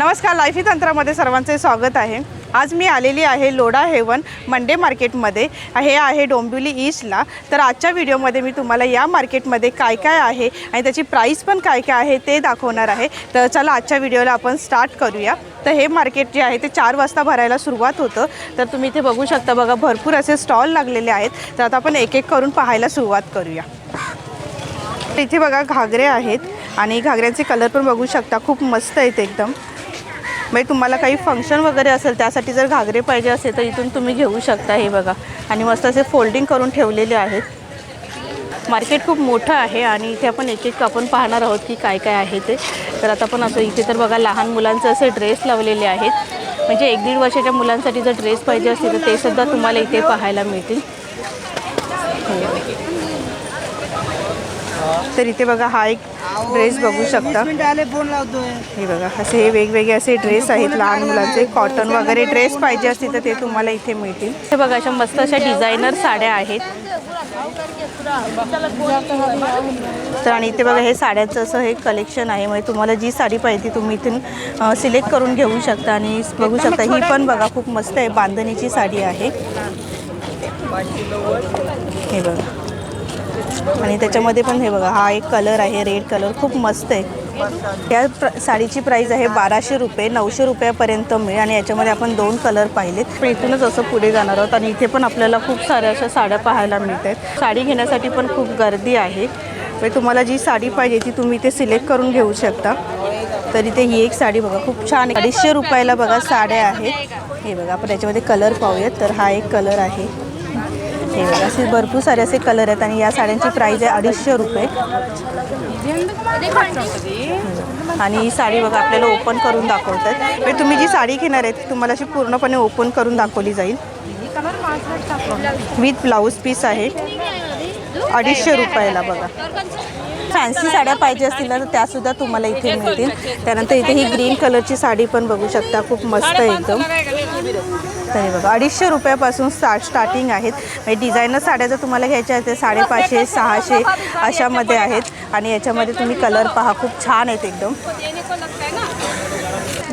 नमस्कार लाईफी e तंत्रामध्ये सर्वांचे स्वागत आहे. आज मी आलेली आहे लोढा हेवन मंडे मार्केटमध्ये. हे आहे डोंबिवली ईस्टला. तर आजच्या व्हिडिओमध्ये मी तुम्हाला या मार्केटमध्ये काय काय आहे आणि त्याची प्राईस पण काय काय आहे ते दाखवणार आहे. तर चला आजच्या व्हिडिओला आपण स्टार्ट करूया. तर हे मार्केट जे आहे ते चार वाजता भरायला सुरुवात होतं. तर तुम्ही इथे बघू शकता बघा भरपूर असे स्टॉल लागलेले आहेत. तर आता आपण एक एक करून पाहायला सुरुवात करूया. इथे बघा घागरे आहेत आणि घागऱ्यांचे कलर पण बघू शकता. खूप मस्त आहेत एकदम. म्हणजे तुम्हाला काही फंक्शन वगैरे असेल त्यासाठी जर घागरे पाहिजे असेल तर इथून तुम्ही घेऊ शकता हे बघा. आणि मस्त असे फोल्डिंग करून ठेवलेले आहेत. मार्केट खूप मोठं आहे आणि इथे आपण एक एक आपण पाहणार आहोत की काय काय आहे ते. तर आता पण असं इथे तर बघा लहान मुलांचे असे ड्रेस लावलेले आहेत. म्हणजे एक दीड वर्षाच्या मुलांसाठी जर ड्रेस पाहिजे असतील तर ते सुद्धा तुम्हाला इथे पाहायला मिळतील. हो. तर इथे बघा हा एक ड्रेस बघू शकता. हे बघा असे हे वेगवेगळे असे ड्रेस आहेत लहान मुलांचे. कॉटन वगैरे ड्रेस पाहिजे असतील तर ते तुम्हाला इथे मिळतील. हे बघा अशा मस्त अशा डिझायनर साड्या आहेत. तर आणि इथे बघा हे साड्यांचं असं हे कलेक्शन आहे. म्हणजे तुम्हाला जी साडी पाहिजे ती तुम्ही इथून सिलेक्ट करून घेऊ शकता. आणि बघू शकता ही पण बघा खूप मस्त आहे. बांधणीची साडी आहे. हे बघा. आणि त्याच्यामध्ये पण हे बघा हा एक कलर आहे रेड कलर खूप मस्त आहे. या प्र साडीची प्राईस आहे बाराशे रुपये नऊशे रुपयापर्यंत मिळेल. आणि याच्यामध्ये आपण दोन कलर पाहिलेत. पण इथूनच असं पुढे जाणार आहोत आणि इथे पण आपल्याला खूप साऱ्या अशा साड्या पाहायला मिळत आहेत साडी घेण्यासाठी पण खूप गर्दी आहे. म्हणजे तुम्हाला जी साडी पाहिजे ती तुम्ही इथे सिलेक्ट करून घेऊ शकता. तर इथे ही एक साडी बघा खूप छान अडीचशे रुपयाला बघा साड्या आहेत. हे बघा आपण याच्यामध्ये कलर पाहूयात. तर हा एक कलर आहे. हे बघा असे भरपूर सारे असे कलर आहेत आणि या साड्यांची प्राईज आहे अडीचशे रुपये. आणि ही साडी बघा आपल्याला ओपन करून दाखवतात म्हणजे तुम्ही जी साडी घेणार आहे ती तुम्हाला अशी पूर्णपणे ओपन करून दाखवली जाईल. विथ ब्लाऊज पीस आहे. अडीचशे रुपयाला बघा. फॅन्सी साड्या पाहिजे असतील ना तर त्यासुद्धा तुम्हाला इथे मिळतील. त्यानंतर इथे ही ग्रीन कलरची साडी पण बघू शकता खूप मस्त आहे एकदम. तर बघा अडीचशे रुपयापासून स्टार्ट स्टार्टिंग आहेत. म्हणजे डिझायनर साड्या जर तुम्हाला घ्यायच्या आहेत ते साडेपाचशे सहाशे अशामध्ये आहेत. आणि याच्यामध्ये तुम्ही कलर पहा खूप छान आहेत एकदम.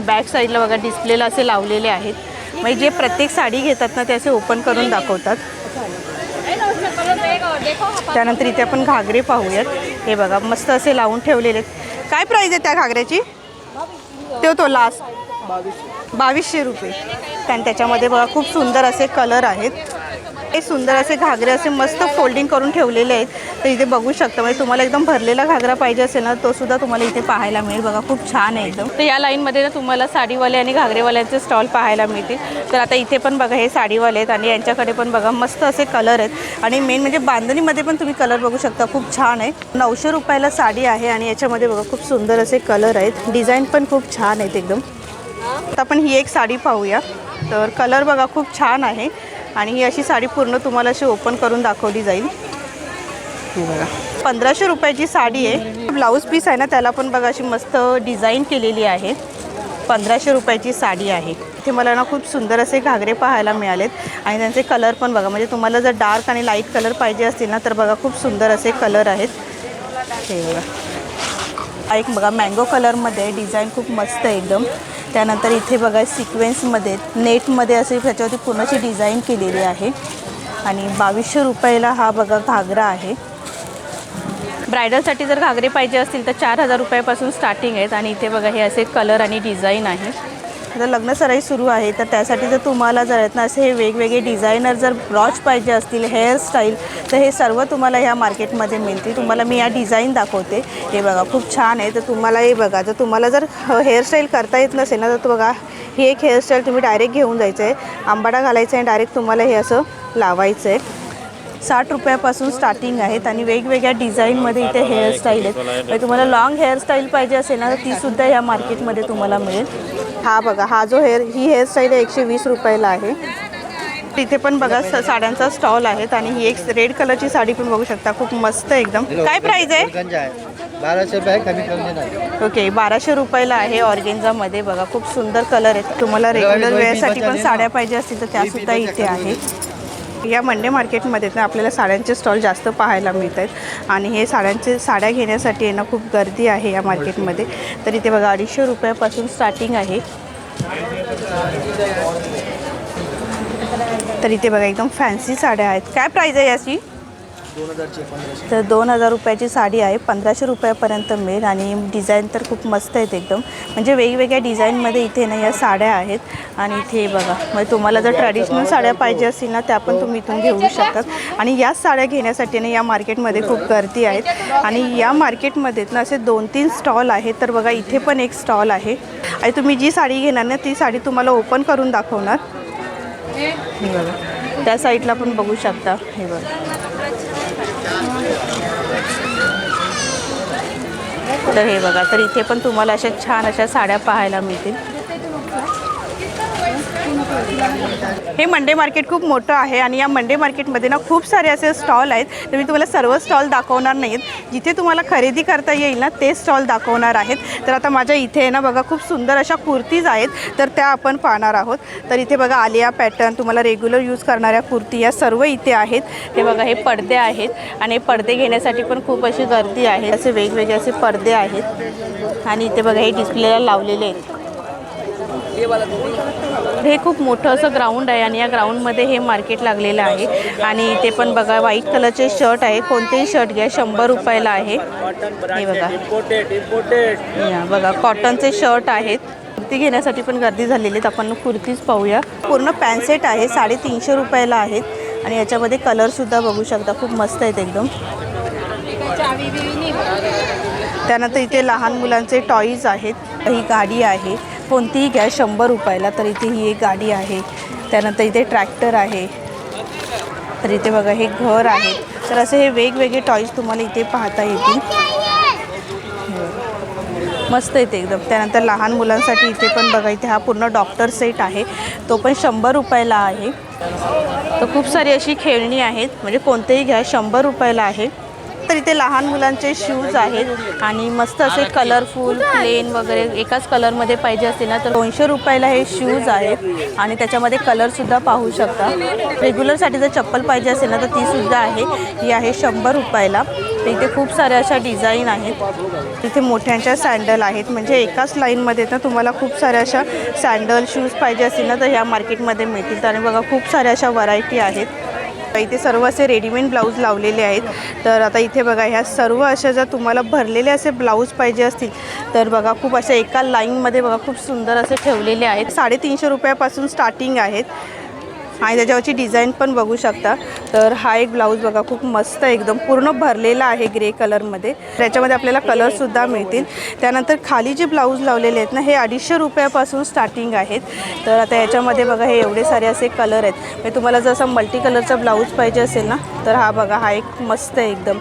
बॅक साईडला बघा डिस्प्लेला असे लावलेले आहेत. म्हणजे जे प्रत्येक साडी घेतात ना ते असे ओपन करून दाखवतात. त्यानंतर इथे आपण घागरे पाहूयात. हे बघा मस्त असे लावून ठेवलेले आहेत. काय प्राईज आहे त्या घागऱ्याची? तो तो लास्ट बावीसशे रुपये. कारण त्याच्यामध्ये बघा खूप सुंदर असे कलर आहेत. हे सुंदर असे घागरे असे मस्त फोल्डिंग करून ठेवलेले आहेत. तर इथे बघू शकता म्हणजे तुम्हाला एकदम भरलेला घागरा पाहिजे असेल ना तो सुद्धा तुम्हाला इथे पाहायला मिळेल. बघा खूप छान आहे एकदम. तर या लाईनमध्ये ना तुम्हाला साडीवाले आणि घागरेवाल्यांचे स्टॉल पाहायला मिळतील. तर आता इथे पण बघा हे साडीवाले आहेत आणि यांच्याकडे पण बघा मस्त असे कलर आहेत. आणि मेन म्हणजे बांधणीमध्ये पण तुम्ही कलर बघू शकता खूप छान आहे. नऊशे रुपयाला साडी आहे आणि याच्यामध्ये बघा खूप सुंदर असे कलर आहेत. डिझाईन पण खूप छान आहेत एकदम. आता आपण ही एक साडी पाहूया. तर कलर बघा खूप छान आहे. आणि ही अशी साडी पूर्ण तुम्हाला अशी ओपन करून दाखवली जाईल. ही बघा. पंधराशे रुपयाची साडी आहे. ब्लाऊज पीस आहे ना त्याला पण बघा अशी मस्त डिझाईन केलेली आहे. पंधराशे रुपयाची साडी आहे. इथे मला ना खूप सुंदर असे घागरे पाहायला मिळालेत. आणि त्यांचे कलर पण बघा म्हणजे तुम्हाला जर डार्क आणि लाइट कलर पाहिजे असतील ना तर बघा खूप सुंदर असे कलर आहेत. हे बघा. एक बघा मँगो कलरमध्ये डिझाईन खूप मस्त आहे एकदम. त्यानंतर इथे बघा सिक्वेन्समध्ये नेटमध्ये असे त्याच्यावरती पूर्णची डिझाईन केलेली आहे. आणि बावीसशे रुपयाला हा बघा घागरा आहे. ब्रायडलसाठी जर घागरे पाहिजे असतील तर चार हजार रुपयापासून स्टार्टिंग आहेत. आणि इथे बघा हे असे कलर आणि डिझाईन आहे. जर लग्न सराई सुरू आहे तर त्यासाठी जर तुम्हाला जर आहेत ना असे हे वेगवेगळे डिझायनर जर ब्रॉच पाहिजे असतील हेअरस्टाईल तर हे सर्व तुम्हाला ह्या मार्केटमध्ये मिळतील. तुम्हाला मी या डिझाईन दाखवते. हे बघा खूप छान आहे. तर तुम्हाला हे बघा जर तुम्हाला जर हेअरस्टाईल करता येत नसेल ना तर बघा ही एक हेअरस्टाईल तुम्ही डायरेक्ट घेऊन जायचं आहे आंबाडा घालायचा आहे डायरेक्ट तुम्हाला हे असं लावायचं आहे साठ रुपयापासून स्टार्टिंग आहेत आणि वेगवेगळ्या डिझाईनमध्ये इथे हेअरस्टाईल आहेत. म्हणजे तुम्हाला लॉंग हेअरस्टाईल पाहिजे असेल ना तर तीसुद्धा या मार्केटमध्ये तुम्हाला मिळेल. हा बघा हा जो हेअर ही हेअरस्टाईल आहे एकशे वीस रुपयाला आहे. तिथे पण बघा साड्यांचा स्टॉल आहेत आणि ही एक रेड कलरची साडी पण बघू शकता. खूप मस्त एकदम. काय प्राईज आहे? बाराशे रुपये कमी कमी नाही ओके बाराशे रुपयाला आहे ऑर्गेन्झामध्ये. बघा खूप सुंदर कलर आहेत. तुम्हाला रेग्युलर वेअरसाठी पण साड्या पाहिजे असतील तर त्यासुद्धा इथे आहेत. या मंडे मार्केटमध्ये ना आपल्याला साड्यांचे स्टॉल जास्त पाहायला मिळत आहेत आणि हे साड्यांचे साड्या घेण्यासाठी आहे ना खूप गर्दी आहे या मार्केटमध्ये तर इथे बघा अडीचशे रुपयापासून स्टार्टिंग आहे. तर इथे बघा एकदम फॅन्सी साड्या आहेत. काय प्राईज आहे याची? तर दोन हजार रुपयाची साडी आहे. पंधराशे रुपयापर्यंत मिळेल आणि डिझाईन तर खूप मस्त आहेत एकदम. म्हणजे वेगवेगळ्या डिझाईनमध्ये इथे ना या साड्या आहेत. आणि इथे बघा म्हणजे तुम्हाला जर ट्रॅडिशनल साड्या पाहिजे असतील ना त्या पण तुम्ही इथून घेऊ शकतात आणि या साड्या घेण्यासाठी ना या मार्केटमध्ये खूप गर्दी आहेत. आणि या मार्केटमध्ये ना असे दोन तीन स्टॉल आहेत. तर बघा इथे पण एक स्टॉल आहे. आणि तुम्ही जी साडी घेणार ना ती साडी तुम्हाला ओपन करून दाखवणार. हे बघा. त्या साईडला पण बघू शकता. हे बघा. तर हे बघा तर इथे पण तुम्हाला अशा छान अशा साड्या पाहायला मिळतील. हे मंडे मार्केट खूप मोठं आहे आणि या मंडे मार्केटमध्ये ना खूप सारे असे स्टॉल आहेत. तर मी तुम्हाला सर्व स्टॉल दाखवणार नाहीत. जिथे तुम्हाला खरेदी करता येईल ना ते स्टॉल दाखवणार आहेत. तर आता माझ्या इथे आहे ना बघा खूप सुंदर अशा कुर्तीज आहेत. तर त्या आपण पाहणार आहोत. तर इथे बघा आलिया पॅटर्न तुम्हाला रेग्युलर यूज करणाऱ्या कुर्ती या सर्व इथे आहेत. हे बघा हे पडदे आहेत. आणि हे पडदे घेण्यासाठी पण खूप अशी गर्दी आहे. असे वेगवेगळे असे पडदे आहेत. आणि इथे बघा हे डिस्प्लेला लावलेले आहेत. हे खूप मोठं असं ग्राउंड आहे आणि या ग्राउंडमध्ये हे मार्केट लागलेलं आहे. आणि इथे पण बघा व्हाईट कलरचे शर्ट आहे. कोणतेही शर्ट घ्या शंभर रुपयाला आहे. हे बघा. या बघा कॉटनचे शर्ट आहेत. कुर्ती घेण्यासाठी पण गर्दी झालेली आहेत. आपण कुर्तीच पाहूया. पूर्ण पॅन्सेट आहे. साडेतीनशे रुपयाला आहेत. आणि याच्यामध्ये कलरसुद्धा बघू शकता. खूप मस्त आहेत एकदम. त्यानंतर इथे लहान मुलांचे टॉईज आहेत. ही गाडी आहे. कोणतीही घ्या शंभर रुपयाला तर इथे ही एक गाडी आहे. त्यानंतर इथे ट्रॅक्टर आहे. तर इथे बघा हे घर आहे. तर असे हे वेगवेगळे टॉईज तुम्हाला इथे पाहता येतील. मस्त येते एकदम. त्यानंतर लहान मुलांसाठी इथे पण बघा इथे हा पूर्ण डॉक्टर सेट आहे. तो पण शंभर रुपयाला आहे. तर खूप सारी अशी खेळणी आहेत. म्हणजे कोणतेही घ्या शंभर रुपयाला आहे. तर इथे लहान मुलांचे शूज आहेत आणि मस्त असे कलरफुल प्लेन वगैरे एकाच कलरमध्ये पाहिजे असतील ना तर दोनशे रुपयाला हे शूज आहेत. आणि त्याच्यामध्ये कलरसुद्धा पाहू शकता. रेग्युलरसाठी जर चप्पल पाहिजे असेल ना तर तीसुद्धा आहे. ही आहे शंभर रुपयाला. तर इथे खूप साऱ्या अशा डिझाईन आहेत. इथे मोठ्यांच्या सँडल आहेत. म्हणजे एकाच लाईनमध्ये ना तुम्हाला खूप साऱ्या अशा सँडल शूज पाहिजे असतील ना तर ह्या मार्केटमध्ये मिळतील. आणि बघा खूप साऱ्या अशा व्हरायटी आहेत. आता इथे सर्व असे रेडीमेड ब्लाऊज लावलेले आहेत. तर आता इथे बघा ह्या सर्व अशा जर तुम्हाला भरलेले असे ब्लाऊज पाहिजे असतील तर बघा खूप अशा एका लाईनमध्ये बघा खूप सुंदर असे ठेवलेले आहेत. साडेतीनशे रुपयापासून स्टार्टिंग आहेत. आणि त्याच्यावरची डिझाईन पण बघू शकता. तर हा एक ब्लाऊज बघा खूप मस्त एकदम पूर्ण भरलेला आहे ग्रे कलरमध्ये. त्याच्यामध्ये आपल्याला कलरसुद्धा मिळतील. त्यानंतर खाली जे ब्लाऊज लावलेले आहेत ना हे अडीचशे रुपयापासून स्टार्टिंग आहेत. तर आता याच्यामध्ये बघा हे एवढे सारे असे कलर आहेत. म्हणजे तुम्हाला जर मल्टी कलरचा ब्लाऊज पाहिजे असेल ना तर हा बघा हा एक मस्त आहे एकदम.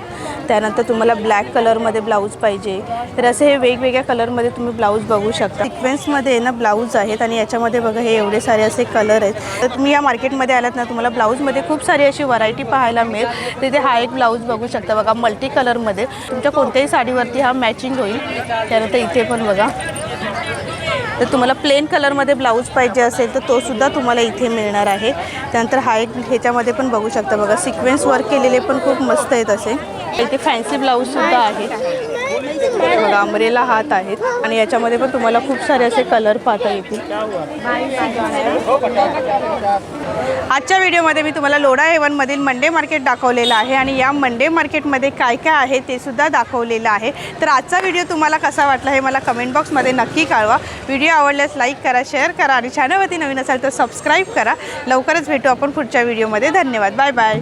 त्यानंतर तुम्हाला ब्लॅक कलरमध्ये ब्लाऊज पाहिजे. तर असे हे वेगवेगळ्या कलरमध्ये तुम्ही ब्लाऊज बघू शकता. सिक्वेन्समध्ये ना ब्लाऊज आहेत आणि याच्यामध्ये बघा हे एवढे सारे असे कलर आहेत. तर तुम्ही या मार्केट मार्केटमध्ये आलात ना तुम्हाला ब्लाऊजमध्ये खूप सारी अशी व्हरायटी पाहायला मिळेल. तिथे हा एक ब्लाऊज बघू शकता बघा मल्टी कलरमध्ये तुमच्या कोणत्याही साडीवरती हा मॅचिंग होईल. त्यानंतर इथे पण बघा. तर तुम्हाला प्लेन कलरमध्ये ब्लाऊज पाहिजे असेल तर तो सुद्धा तुम्हाला इथे मिळणार आहे. त्यानंतर हा एक ह्याच्यामध्ये पण बघू शकता बघा सिक्वेन्स वर्क केलेले पण खूप मस्त आहेत असे. इथे फॅन्सी ब्लाऊजसुद्धा आहे. बघा अमरेला हात आहेत. आणि याच्यामध्ये पण तुम्हाला खूप सारे असे कलर पाहता येतील. आजच्या व्हिडिओमध्ये मी तुम्हाला लोढा हेवनमधील मंडे मार्केट दाखवलेलं आहे आणि या मंडे मार्केटमध्ये काय काय आहे ते सुद्धा दाखवलेलं आहे. तर आजचा व्हिडिओ तुम्हाला कसा वाटला हे मला कमेंट बॉक्समध्ये नक्की कळवा. व्हिडिओ आवडल्यास लाईक करा शेअर करा आणि चॅनलवरती नवीन असाल तर सबस्क्राईब करा. लवकरच भेटू आपण पुढच्या व्हिडिओमध्ये. धन्यवाद. Bye bye